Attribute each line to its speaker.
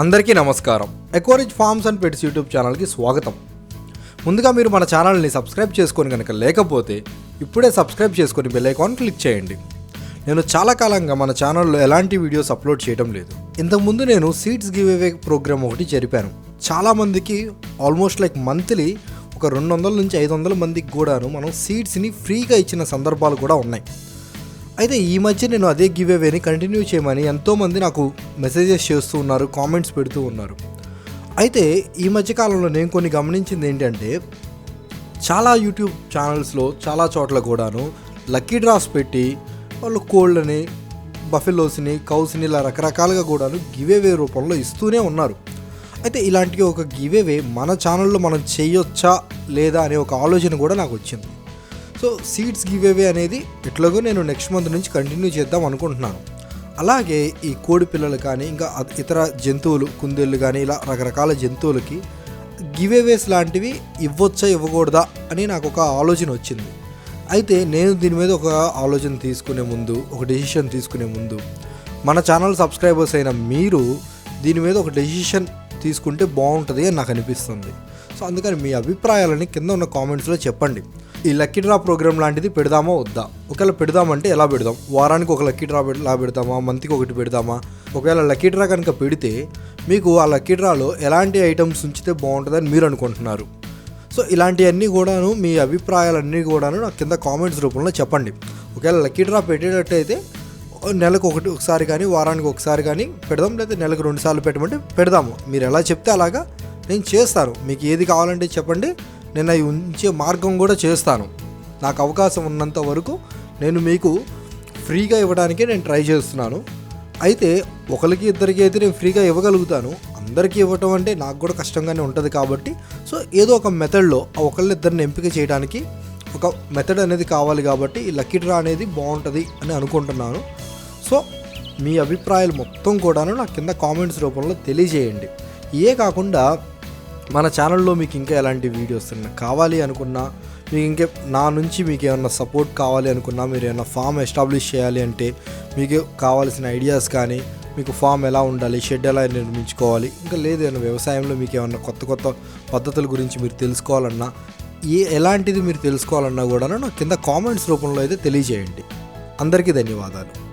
Speaker 1: అందరికీ నమస్కారం. ఎకోరేజ్ ఫార్మ్స్ అండ్ పెట్స్ యూట్యూబ్ ఛానల్కి స్వాగతం. ముందుగా మీరు మన ఛానల్ని సబ్స్క్రైబ్ చేసుకొని కనుక లేకపోతే ఇప్పుడే సబ్స్క్రైబ్ చేసుకొని బెల్ ఐకాన్ క్లిక్ చేయండి. నేను చాలా కాలంగా మన ఛానల్లో ఎలాంటి వీడియోస్ అప్లోడ్ చేయడం లేదు. ఇంతకుముందు నేను సీడ్స్ గివ్ అవే ప్రోగ్రామ్ ఒకటి జరిపాను. చాలామందికి ఆల్మోస్ట్ లైక్ మంత్లీ ఒక రెండు వందల నుంచి ఐదు వందల మందికి కూడాను మనం సీడ్స్ని ఫ్రీగా ఇచ్చిన సందర్భాలు కూడా ఉన్నాయి. అయితే ఈ మధ్య నేను అదే గివ్ అవేని కంటిన్యూ చేయమని ఎంతోమంది నాకు మెసేజెస్ చేస్తూ ఉన్నారు కామెంట్స్ పెడుతూ ఉన్నారు. అయితే ఈ మధ్య కాలంలో నేను కొన్ని గమనించింది ఏంటంటే చాలా యూట్యూబ్ ఛానల్స్లో చాలా చోట్ల కూడాను లక్కీ డ్రాస్ పెట్టి వాళ్ళు కోళ్ళని బఫెలోస్ని కౌస్ని ఇలా రకరకాలుగా కూడాను గివేవే రూపంలో ఇస్తూనే ఉన్నారు. అయితే ఇలాంటి ఒక గివేవే మన ఛానల్లో మనం చేయొచ్చా లేదా అనే ఒక ఆలోచన కూడా నాకు వచ్చింది. సో సీడ్స్ గివేవే అనేది ఎట్లాగో నేను నెక్స్ట్ మంత్ నుంచి కంటిన్యూ చేద్దాం అనుకుంటున్నాను. అలాగే ఈ కోడి పిల్లలు కానీ ఇంకా ఇతర జంతువులు కుందేళ్ళు కానీ ఇలా రకరకాల జంతువులకి గివేవేస్ లాంటివి ఇవ్వచ్చా ఇవ్వకూడదా అని నాకు ఒక ఆలోచన వచ్చింది. అయితే నేను దీని మీద ఒక ఆలోచన తీసుకునే ముందు ఒక డెసిషన్ తీసుకునే ముందు మన ఛానల్ సబ్స్క్రైబర్స్ అయిన మీరు దీని మీద ఒక డెసిషన్ తీసుకుంటే బాగుంటుంది అని నాకు అనిపిస్తుంది. సో అందుకని మీ అభిప్రాయాలని కింద ఉన్న కామెంట్స్లో చెప్పండి. ఈ లక్కీ డ్రా ప్రోగ్రామ్ లాంటిది పెడదామా వద్దా? ఒకవేళ పెడదామంటే ఎలా పెడదాం? వారానికి ఒక లక్కీ డ్రా ఎలా పెడదామా మంత్కి ఒకటి పెడదామా ఒకవేళ లక్కీ డ్రా కనుక పెడితే మీకు ఆ లక్కీ డ్రాలో ఎలాంటి ఐటమ్స్ ఉంచితే బాగుంటుందని మీరు అనుకుంటున్నారు. సో ఇలాంటివన్నీ కూడాను మీ అభిప్రాయాలన్నీ కూడాను నాకు కింద కామెంట్స్ రూపంలో చెప్పండి. ఒకవేళ లక్కీ డ్రా పెట్టేటట్టయితే నెలకు ఒకటి ఒకసారి కానీ వారానికి ఒకసారి కానీ పెడదాం లేదా నెలకు రెండు సార్లు పెట్టమంటే పెడదాము. మీరు ఎలా చెప్తే అలాగా నేను చేస్తాను. మీకు ఏది కావాలంటే చెప్పండి. నేను అవి ఉంచే మార్గం కూడా చేస్తాను. నాకు అవకాశం ఉన్నంత వరకు నేను మీకు ఫ్రీగా ఇవ్వడానికే నేను ట్రై చేస్తున్నాను. అయితే ఒకరికి ఇద్దరికి అయితే నేను ఫ్రీగా ఇవ్వగలుగుతాను. అందరికీ ఇవ్వటం అంటే నాకు కూడా కష్టంగానే ఉంటుంది కాబట్టి. సో ఏదో ఒక మెథడ్లో ఆ ఒకళ్ళిద్దరిని ఎంపిక చేయడానికి ఒక మెథడ్ అనేది కావాలి కాబట్టి ఈ లక్కీ డ్రా అనేది బాగుంటుంది అని అనుకుంటున్నాను. సో మీ అభిప్రాయాలు మొత్తం కూడాను నాకు కింద కామెంట్స్ రూపంలో తెలియజేయండి. ఏ కాకుండా మన ఛానల్లో మీకు ఇంకా ఎలాంటి వీడియోస్ కావాలి అనుకున్నా మీకు ఇంకే నా నుంచి మీకు ఏమన్నా సపోర్ట్ కావాలి అనుకున్నా మీరు ఏమైనా ఫామ్ ఎస్టాబ్లిష్ చేయాలి అంటే మీకు కావాల్సిన ఐడియాస్ కానీ మీకు ఫామ్ ఎలా ఉండాలి షెడ్ ఎలా నిర్మించుకోవాలి ఇంకా లేదు ఏమైనా వ్యవసాయంలో మీకు ఏమన్నా కొత్త కొత్త పద్ధతుల గురించి మీరు తెలుసుకోవాలన్నా ఏ ఎలాంటిది మీరు తెలుసుకోవాలన్నా కూడా నాకు కింద కామెంట్స్ రూపంలో అయితే తెలియజేయండి. అందరికీ ధన్యవాదాలు.